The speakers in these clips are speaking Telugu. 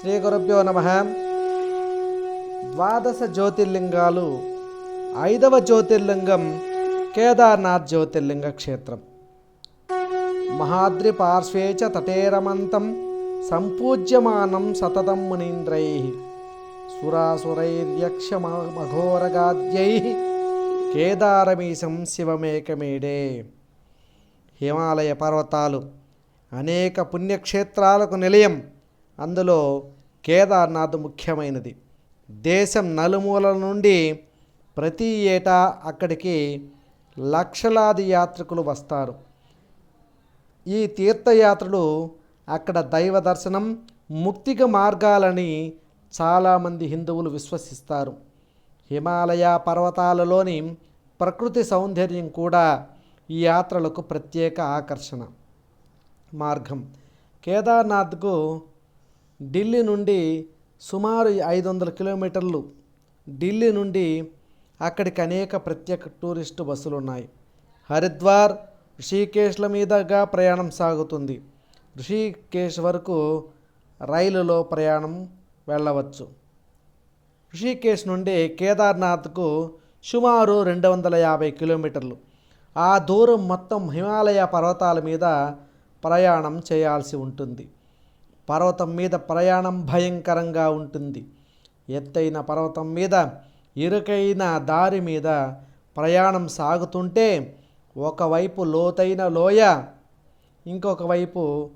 శ్రీ గురుభ్యో నమ. ద్వాదశ జ్యోతిర్లింగాలు ఐదవ జ్యోతిర్లింగం కేదార్నాథ్ జ్యోతిర్లింగ క్షేత్రం. మహాద్రి పార్శ్వే చ తటేరమంతం సంపూజ్యమానం సతతం మునీంద్రై. సురాసురైర్యక్షమఘోరగాద్యై. కేదారమీశం శివమేకమేడే. హిమాలయ పర్వతాలు అనేక పుణ్యక్షేత్రాలకు నిలయం. అందులో కేదార్నాథ్ ముఖ్యమైనది. దేశం నలుమూలల నుండి ప్రతి ఏటా అక్కడికి లక్షలాది యాత్రికులు వస్తారు. ఈ తీర్థయాత్రలు అక్కడ దైవ దర్శనం ముక్తిక మార్గాలని చాలామంది హిందువులు విశ్వసిస్తారు. హిమాలయ పర్వతాలలోని ప్రకృతి సౌందర్యం కూడా ఈ యాత్రలకు ప్రత్యేక ఆకర్షణ మార్గం. కేదార్నాథ్కు ఢిల్లీ నుండి సుమారు ఐదు వందల కిలోమీటర్లు ఢిల్లీ నుండి అక్కడికి అనేక ప్రత్యేక టూరిస్టు బస్సులు ఉన్నాయి హరిద్వార్ ఋషికేశ్ల మీదుగా ప్రయాణం సాగుతుంది. ఋషికేశ్ వరకు రైలులో ప్రయాణం వెళ్ళవచ్చు. ఋషికేశ్ నుండి కేదార్నాథ్కు సుమారు రెండు వందల యాభై కిలోమీటర్లు ఆ దూరం మొత్తం హిమాలయ పర్వతాల మీద ప్రయాణం చేయాల్సి ఉంటుంది. పర్వతం మీద ప్రయాణం భయంకరంగా ఉంటుంది. ఎత్తైన పర్వతం మీద ఇరుకైన దారి మీద ప్రయాణం సాగుతుంటే ఒకవైపు లోతైన లోయ ఇంకొక వైపు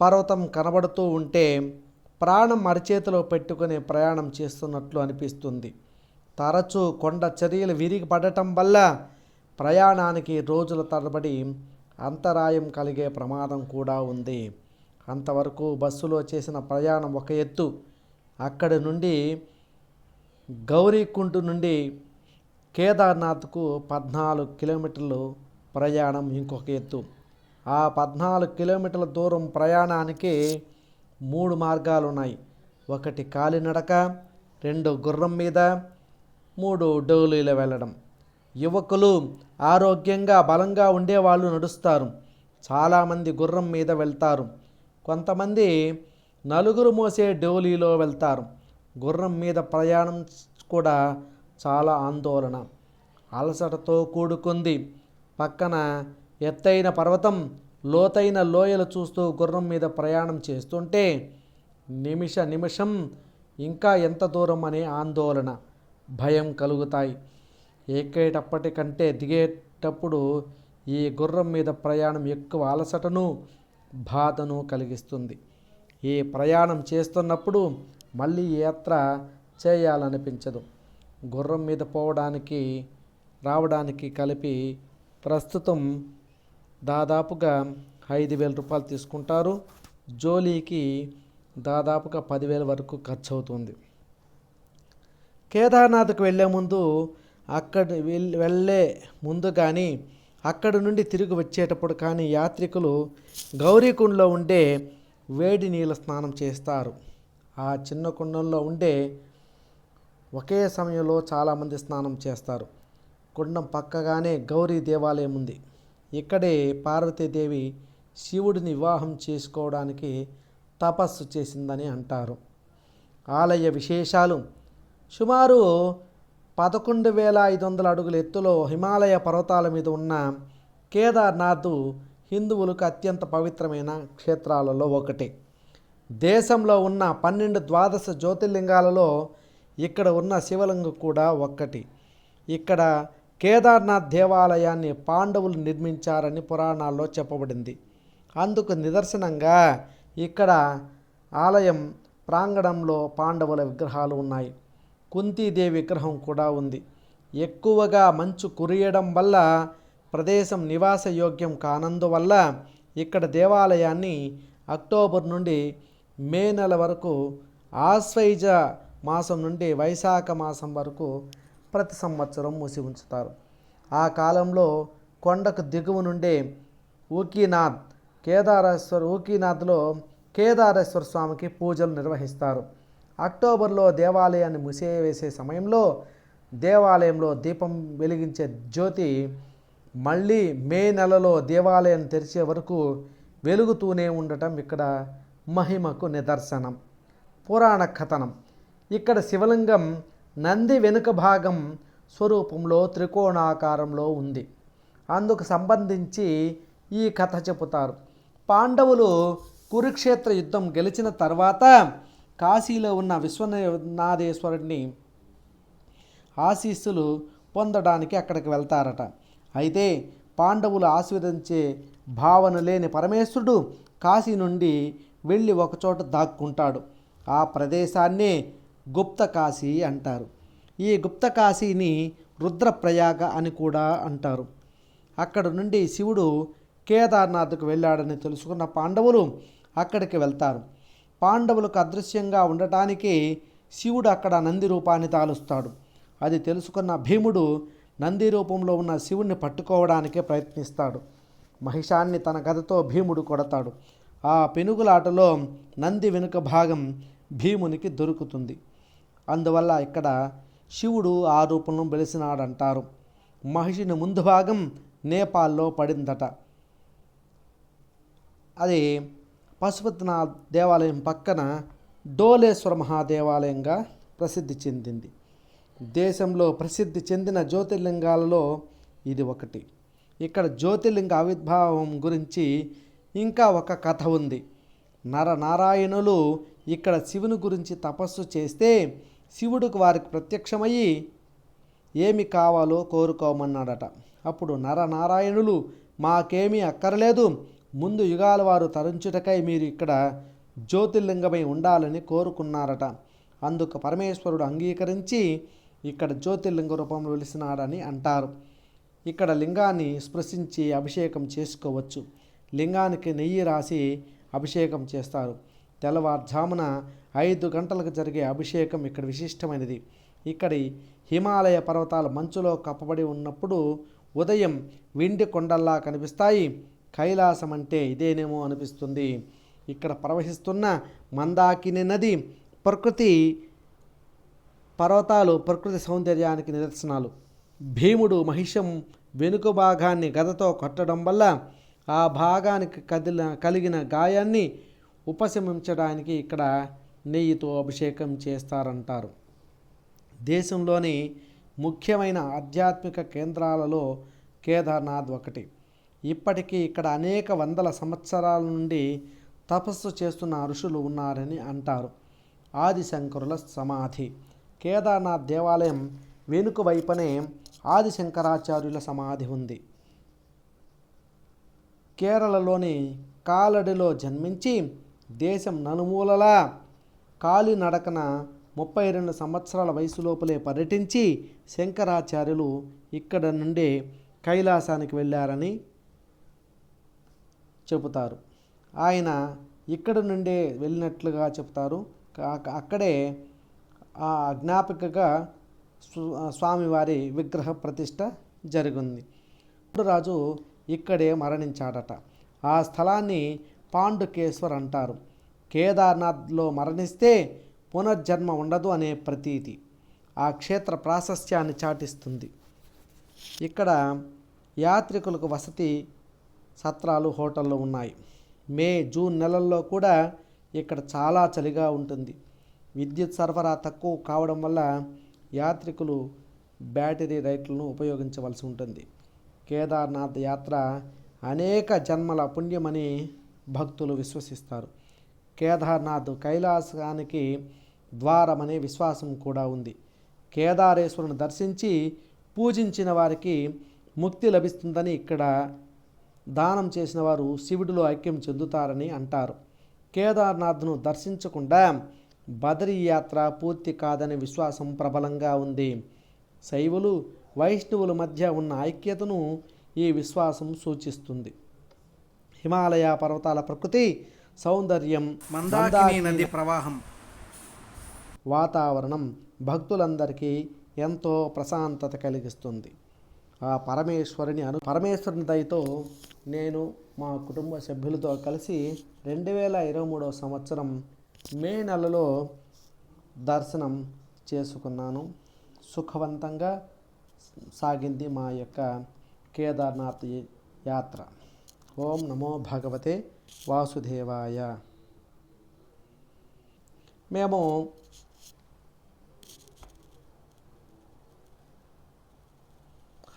పర్వతం కనబడుతూ ఉంటే ప్రాణం అరిచేతిలో పెట్టుకుని ప్రయాణం చేస్తున్నట్లు అనిపిస్తుంది. తరచూ కొండ చర్యలు విరిగి పడటం వల్ల ప్రయాణానికి రోజుల తరబడి అంతరాయం కలిగే ప్రమాదం కూడా ఉంది. అంతవరకు బస్సులో చేసిన ప్రయాణం ఒక ఎత్తు. అక్కడి నుండి గౌరీకుంటు నుండి కేదార్నాథ్కు పద్నాలుగు కిలోమీటర్లు ప్రయాణం ఇంకొక ఎత్తు. ఆ పద్నాలుగు కిలోమీటర్ల దూరం ప్రయాణానికి మూడు మార్గాలు ఉన్నాయి ఒకటి కాలినడక రెండు గుర్రం మీద మూడు డోలీలో వెళ్ళడం. యువకులు ఆరోగ్యంగా బలంగా ఉండేవాళ్ళు నడుస్తారు. చాలామంది గుర్రం మీద వెళ్తారు. కొంతమంది నలుగురు మోసే డోలీలో వెళ్తారు. గుర్రం మీద ప్రయాణం కూడా చాలా ఆందోళన. అలసటతో కూడుకుంది. పక్కన ఎత్తైన పర్వతం లోతైన లోయలు చూస్తూ గుర్రం మీద ప్రయాణం చేస్తుంటే నిమిష నిమిషం ఇంకా ఎంత దూరం అనే ఆందోళన భయం కలుగుతాయి. ఎక్కేటప్పటికంటే దిగేటప్పుడు ఈ గుర్రం మీద ప్రయాణం ఎక్కువ అలసటను బాధను కలిగిస్తుంది. ఈ ప్రయాణం చేస్తున్నప్పుడు మళ్ళీ యాత్ర చేయాలనిపించదు. గుర్రం మీద పోవడానికి రావడానికి కలిపి ప్రస్తుతం దాదాపుగా ఐదు వేల రూపాయలు తీసుకుంటారు. జోలీకి దాదాపుగా పదివేల వరకు ఖర్చు అవుతుంది కేదార్నాథ్కి వెళ్ళే ముందు అక్కడ వెళ్ళి వెళ్ళే ముందు కానీ అక్కడ నుండి తిరిగి వచ్చేటప్పుడు కానీ యాత్రికులు గౌరీకుండలో ఉండే వేడి నీళ్ళ స్నానం చేస్తారు. ఆ చిన్న కుండంలో ఉండే ఒకే సమయంలో చాలామంది స్నానం చేస్తారు. కుండం పక్కగానే గౌరీ దేవాలయం ఉంది. ఇక్కడే పార్వతీదేవి శివుడిని వివాహం చేసుకోవడానికి తపస్సు చేసిందని అంటారు. ఆలయ విశేషాలు. సుమారు పదకొండు వేల ఐదు వందల అడుగుల ఎత్తులో హిమాలయ పర్వతాల మీద ఉన్న కేదార్నాథ్ హిందువులకు అత్యంత పవిత్రమైన క్షేత్రాలలో ఒకటి. దేశంలో ఉన్న పన్నెండు ద్వాదశ జ్యోతిర్లింగాలలో ఇక్కడ ఉన్న శివలింగం కూడా ఒక్కటి. ఇక్కడ కేదార్నాథ్ దేవాలయాన్ని పాండవులు నిర్మించారని పురాణాల్లో చెప్పబడింది. అందుకు నిదర్శనంగా ఇక్కడ ఆలయం ప్రాంగణంలో పాండవుల విగ్రహాలు ఉన్నాయి. కుంతీదేవి విగ్రహం కూడా ఉంది. ఎక్కువగా మంచు కురియడం వల్ల ప్రదేశం నివాస యోగ్యం కానందువల్ల ఇక్కడ దేవాలయాన్ని అక్టోబర్ నుండి మే నెల వరకు ఆశ్వైజ మాసం నుండి వైశాఖ మాసం వరకు ప్రతి సంవత్సరం మూసి ఉంచుతారు. ఆ కాలంలో కొండకు దిగువ నుండి ఊకీనాథ్ కేదారేశ్వర్ ఊకీనాథ్లో కేదారేశ్వర స్వామికి పూజలు నిర్వహిస్తారు. అక్టోబర్లో దేవాలయాన్ని మూసివేసే సమయంలో దేవాలయంలో దీపం వెలిగించే జ్యోతి మళ్ళీ మే నెలలో దేవాలయం తెరిచే వరకు వెలుగుతూనే ఉండటం ఇక్కడ మహిమకు నిదర్శనం. పురాణ కథనం. ఇక్కడ శివలింగం నంది వెనుక భాగం స్వరూపంలో త్రికోణాకారంలో ఉంది. అందుకు సంబంధించి ఈ కథ చెబుతారు. పాండవులు కురుక్షేత్ర యుద్ధం గెలిచిన తర్వాత కాశీలో ఉన్న విశ్వనాథేశ్వరుడిని ఆశీస్సులు పొందడానికి అక్కడికి వెళ్తారట. అయితే పాండవులు ఆశీర్వదించే భావన లేని పరమేశ్వరుడు కాశీ నుండి వెళ్ళి ఒకచోట దాక్కుంటాడు. ఆ ప్రదేశాన్నే గుప్త కాశీ అంటారు. ఈ గుప్త కాశీని రుద్రప్రయాగ అని కూడా అంటారు. అక్కడ నుండి శివుడు కేదార్నాథ్కు వెళ్ళాడని తెలుసుకున్న పాండవులు అక్కడికి వెళ్తారు. పాండవులకు అదృశ్యంగా ఉండటానికి శివుడు అక్కడ నంది రూపాన్ని తాలుస్తాడు. అది తెలుసుకున్న భీముడు నంది రూపంలో ఉన్న శివుణ్ణి పట్టుకోవడానికే ప్రయత్నిస్తాడు. మహిషాన్ని తన గదతో భీముడు కొడతాడు. ఆ పెనుగులాటలో నంది వెనుక భాగం భీమునికి దొరుకుతుంది. అందువల్ల ఇక్కడ శివుడు ఆ రూపంలో వెలిసినాడంటారు మహిషిని ముందు భాగం నేపాల్లో పడిందట. అది పశుపతినాథ్ దేవాలయం పక్కన డోలేశ్వర మహాదేవాలయంగా ప్రసిద్ధి చెందింది. దేశంలో ప్రసిద్ధి చెందిన జ్యోతిర్లింగాలలో ఇది ఒకటి. ఇక్కడ జ్యోతిర్లింగ ఆవిర్భావం గురించి ఇంకా ఒక కథ ఉంది. నరనారాయణులు ఇక్కడ శివుని గురించి తపస్సు చేస్తే శివుడికి వారికి ప్రత్యక్షమయ్యి ఏమి కావాలో కోరుకోమన్నాడట. అప్పుడు నరనారాయణులు మాకేమీ అక్కర్లేదు. ముందు యుగాల వారు తరించుటకై మీరు ఇక్కడ జ్యోతిర్లింగమై ఉండాలని కోరుకున్నారట. అందుకు పరమేశ్వరుడు అంగీకరించి ఇక్కడ జ్యోతిర్లింగ రూపంలో వెలిసినాడని అంటారు. ఇక్కడ లింగాన్ని స్పృశించి అభిషేకం చేసుకోవచ్చు. లింగానికి నెయ్యి రాసి అభిషేకం చేస్తారు. తెల్లవారుజామున ఐదు గంటలకు జరిగే అభిషేకం ఇక్కడ విశిష్టమైనది. ఇక్కడి హిమాలయ పర్వతాలు మంచులో కప్పబడి ఉన్నప్పుడు ఉదయం వెండి కొండల్లా కనిపిస్తాయి. కైలాసం అంటే ఇదేనేమో అనిపిస్తుంది. ఇక్కడ ప్రవహిస్తున్న మందాకిని నది ప్రకృతి పర్వతాలు ప్రకృతి సౌందర్యానికి నిదర్శనాలు. భీముడు మహిషం వెనుక భాగాన్ని గదతో కొట్టడం వల్ల ఆ భాగానికి కదిల కలిగిన గాయాన్ని ఉపశమించడానికి ఇక్కడ నెయ్యితో అభిషేకం చేస్తారంటారు. దేశంలోని ముఖ్యమైన ఆధ్యాత్మిక కేంద్రాలలో కేదార్నాథ్ ఒకటి. ఇప్పటికీ ఇక్కడ అనేక వందల సంవత్సరాల నుండి తపస్సు చేస్తున్న ఋషులు ఉన్నారని అంటారు. ఆదిశంకరుల సమాధి. కేదార్నాథ్ దేవాలయం వెనుక వైపునే ఆదిశంకరాచార్యుల సమాధి ఉంది. కేరళలోని కాలడిలో జన్మించి దేశం నలుమూలలా కాలినడకన ముప్పై రెండు సంవత్సరాల వయసులోపలే పర్యటించి శంకరాచార్యులు ఇక్కడ నుండి కైలాసానికి వెళ్ళారని చెబుతారు. ఆయన ఇక్కడ నుండే వెళ్ళినట్లుగా చెప్తారు అక్కడే ఆ జ్ఞాపికగా స్వామివారి విగ్రహ ప్రతిష్ట జరిగింది. రాజు ఇక్కడే మరణించాడట. ఆ స్థలాన్ని పాండుకేశ్వర్ అంటారు. కేదార్నాథ్లో మరణిస్తే పునర్జన్మ ఉండదు అనే ప్రతీతి. ఆ క్షేత్ర ప్రాశస్త్యాన్ని చాటిస్తుంది. ఇక్కడ యాత్రికులకు వసతి సత్రాలు హోటళ్ళు ఉన్నాయి. మే జూన్ నెలల్లో కూడా ఇక్కడ చాలా చలిగా ఉంటుంది. విద్యుత్ సరఫరా తక్కువ కావడం వల్ల యాత్రికులు బ్యాటరీ రైట్లను ఉపయోగించవలసి ఉంటుంది. కేదార్నాథ్ యాత్ర అనేక జన్మల పుణ్యమని భక్తులు విశ్వసిస్తారు. కేదార్నాథ్ కైలాసానికి ద్వారమనే విశ్వాసం కూడా ఉంది. కేదారేశ్వరుని దర్శించి పూజించిన వారికి ముక్తి లభిస్తుందని ఇక్కడ దానం చేసిన వారు శివుడిలో ఐక్యం చెందుతారని అంటారు. కేదార్నాథ్ను దర్శించకుండా బదరీ యాత్ర పూర్తి కాదనే విశ్వాసం ప్రబలంగా ఉంది. శైవులు వైష్ణవుల మధ్య ఉన్న ఐక్యతను ఈ విశ్వాసం సూచిస్తుంది. హిమాలయ పర్వతాల ప్రకృతి సౌందర్యం మందాకిని నది ప్రవాహం. వాతావరణం భక్తులందరికీ ఎంతో ప్రశాంతత కలిగిస్తుంది. ఆ పరమేశ్వరుని అను పరమేశ్వరుని దయతో నేను మా కుటుంబ సభ్యులతో కలిసి రెండు వేల ఇరవై మూడవ సంవత్సరం మే నెలలో దర్శనం చేసుకున్నాను. సుఖవంతంగా సాగింది మా యొక్క కేదార్నాథ్ యాత్ర. ఓం నమో భగవతే వాసుదేవాయ. మేము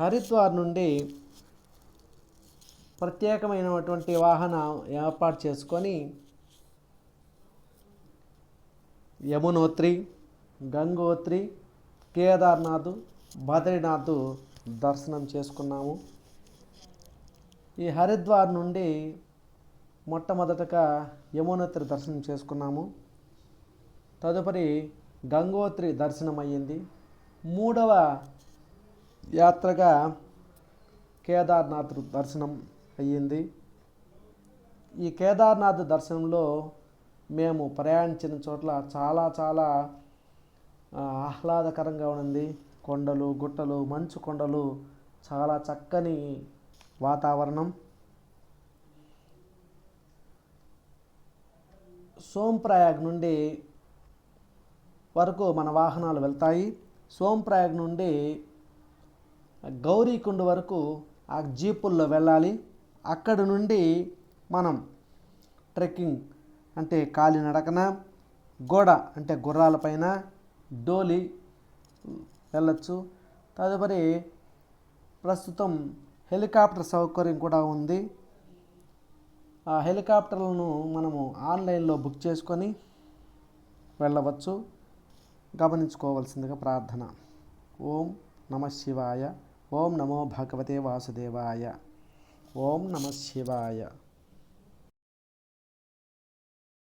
హరిద్వార్ నుండి ప్రత్యేకమైనటువంటి వాహనం ఏర్పాటు చేసుకొని యమునోత్రి గంగోత్రి కేదార్నాథ్ బద్రీనాథ్ దర్శనం చేసుకున్నాము. ఈ హరిద్వార్ నుండి మొట్టమొదటగా యమునోత్రి దర్శనం చేసుకున్నాము. తదుపరి గంగోత్రి దర్శనం అయ్యింది మూడవ యాత్రగా కేదార్నాథ్ దర్శనం అయ్యింది. ఈ కేదార్నాథ్ దర్శనంలో మేము ప్రయాణించిన చోట్ల చాలా చాలా ఆహ్లాదకరంగా ఉంది కొండలు గుట్టలు మంచు కొండలు చాలా చక్కని వాతావరణం. సోంప్రయాగ్ నుండి వరకు మన వాహనాలు వెళ్తాయి. సోంప్రయాగ్ నుండి గౌరీకుండ వరకు ఆ జీపుల్లో వెళ్ళాలి. అక్కడ నుండి మనం ట్రెక్కింగ్ అంటే కాలినడకన గోడ అంటే గుర్రాలపైన డోలి వెళ్ళచ్చు. తదుపరి ప్రస్తుతం హెలికాప్టర్ సౌకర్యం కూడా ఉంది. ఆ హెలికాప్టర్లను మనము ఆన్లైన్లో బుక్ చేసుకొని వెళ్ళవచ్చు. గమనించుకోవాల్సిందిగా ప్రార్థన. ఓం నమ శివాయ. ఓం నమో భగవతే వాసుదేవాయ. ఓం నమ శివాయ.